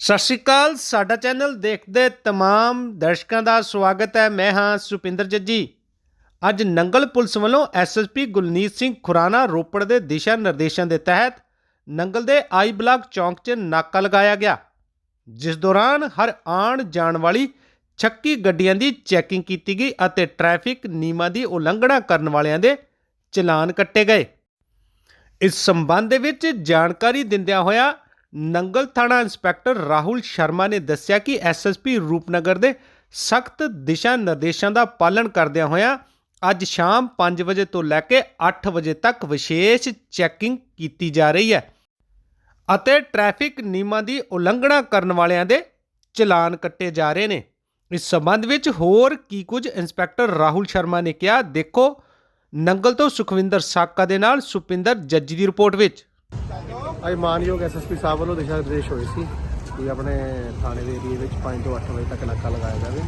ਸਤਿ ਸ਼੍ਰੀ ਅਕਾਲ, ਸਾਡਾ ਚੈਨਲ ਦੇਖਦੇ ਤਮਾਮ ਦਰਸ਼ਕਾਂ ਦਾ ਸਵਾਗਤ ਹੈ। ਮੈਂ ਹਾਂ ਸੁਪਿੰਦਰ ਜੱਜੀ। ਅੱਜ ਨੰਗਲ ਪੁਲਿਸ ਵੱਲੋਂ ਐਸਐਸਪੀ ਗੁਲਨੀਤ ਸਿੰਘ ਖੁਰਾਨਾ ਰੋਪੜ ਦੇ ਦਿਸ਼ਾ ਨਿਰਦੇਸ਼ਾਂ ਦੇ ਤਹਿਤ ਨੰਗਲ ਦੇ ਆਈ ਬਲਾਕ ਚੌਂਕ 'ਚ ਨਾਕਾ ਲਗਾਇਆ ਗਿਆ। ਜਿਸ ਦੌਰਾਨ ਹਰ ਆਉਣ ਜਾਣ ਵਾਲੀ ਚੱਕੀ ਗੱਡੀਆਂ ਦੀ ਚੈਕਿੰਗ ਕੀਤੀ ਗਈ ਅਤੇ ਟ੍ਰੈਫਿਕ ਨਿਯਮਾਂ ਦੀ ਉਲੰਘਣਾ ਕਰਨ ਵਾਲਿਆਂ ਦੇ ਚਲਾਨ ਕੱਟੇ ਗਏ। ਇਸ ਸੰਬੰਧ ਦੇ ਵਿੱਚ ਜਾਣਕਾਰੀ ਦਿੰਦਿਆਂ ਹੋਇਆ ਨੰਗਲ ਥਾਣਾ ਇੰਸਪੈਕਟਰ ਰਾਹੁਲ ਸ਼ਰਮਾ ਨੇ ਦੱਸਿਆ ਕਿ ਐਸਐਸਪੀ ਰੂਪਨਗਰ ਦੇ ਸਖਤ ਦਿਸ਼ਾ ਨਿਰਦੇਸ਼ਾਂ ਦਾ ਪਾਲਣ ਕਰਦਿਆਂ ਹੋਇਆਂ ਅੱਜ ਸ਼ਾਮ 5 ਵਜੇ ਤੋਂ ਲੈ ਕੇ 8 ਵਜੇ ਤੱਕ ਵਿਸ਼ੇਸ਼ ਚੈਕਿੰਗ ਕੀਤੀ ਜਾ ਰਹੀ ਹੈ ਅਤੇ ਟ੍ਰੈਫਿਕ ਨਿਯਮਾਂ ਦੀ ਉਲੰਘਣਾ ਕਰਨ ਵਾਲਿਆਂ ਦੇ ਚਲਾਨ ਕੱਟੇ ਜਾ ਰਹੇ ਨੇ। ਇਸ ਸੰਬੰਧ ਵਿੱਚ ਹੋਰ ਕੀ ਕੁਝ ਇੰਸਪੈਕਟਰ ਰਾਹੁਲ ਸ਼ਰਮਾ ਨੇ ਕਿਹਾ, ਦੇਖੋ। ਨੰਗਲ ਤੋਂ ਸੁਖਵਿੰਦਰ ਸਾਕਾ ਦੇ ਨਾਲ ਸੁਪਿੰਦਰ ਜੱਜੀ ਦੀ ਰਿਪੋਰਟ ਵਿੱਚ। ਅੱਜ ਮਾਨਯੋਗ ਐਸਐਸਪੀ ਸਾਹਿਬ ਵੱਲੋਂ ਦਿਸ਼ਾ ਨਿਰਦੇਸ਼ ਹੋਏ ਸੀ ਕਿ ਆਪਣੇ ਥਾਣੇ ਦੇ ਏਰੀਏ ਵਿੱਚ 5 ਤੋਂ 8 ਵਜੇ ਤੱਕ ਨਾਕਾ ਲਗਾਇਆ ਜਾਵੇ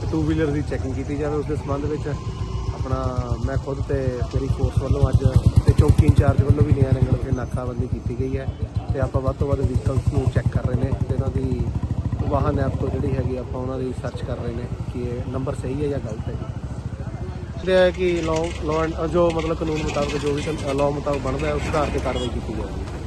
ਤੇ ਟੂ ਵੀਲਰ ਦੀ ਚੈਕਿੰਗ ਕੀਤੀ ਜਾਵੇ। ਉਸ ਦੇ ਸੰਬੰਧ ਵਿੱਚ ਆਪਣਾ ਮੈਂ ਖੁਦ ਤੇ ਮੇਰੀ ਫੋਰਸ ਵੱਲੋਂ ਅੱਜ ਤੇ ਚੌਕੀ ਇੰਚਾਰਜ ਵੱਲੋਂ ਵੀ ਨਿਆਂ ਨੰਗਲ ਵਿਖੇ ਨਾਕਾਬੰਦੀ ਕੀਤੀ ਗਈ ਹੈ ਤੇ ਆਪਾਂ ਵੱਧ ਤੋਂ ਵੱਧ ਵਹੀਕਲਸ ਨੂੰ ਚੈੱਕ ਕਰ ਰਹੇ ਨੇ ਤੇ ਇਹਨਾਂ ਦੀ ਵਾਹਨ ਐਪ ਤੋਂ ਜਿਹੜੀ ਹੈਗੀ ਆਪਾਂ ਉਹਨਾਂ ਦੀ ਸਰਚ ਕਰ ਰਹੇ ਨੇ ਕਿ ਇਹ ਨੰਬਰ ਸਹੀ ਹੈ ਜਾਂ ਗਲਤ ਹੈ ਜੀ। ਇਹ ਹੈ ਕਿ ਲਾਅ ਲਾਅ ਜੋ ਮਤਲਬ ਕਾਨੂੰਨ ਮੁਤਾਬਕ ਜੋ ਵੀ ਲਾਅ ਮੁਤਾਬਕ ਬਣਦਾ ਹੈ, ਉਸ ਆਧਾਰ ਤੇ ਕਾਰਵਾਈ ਕੀਤੀ ਜਾਵੇਗੀ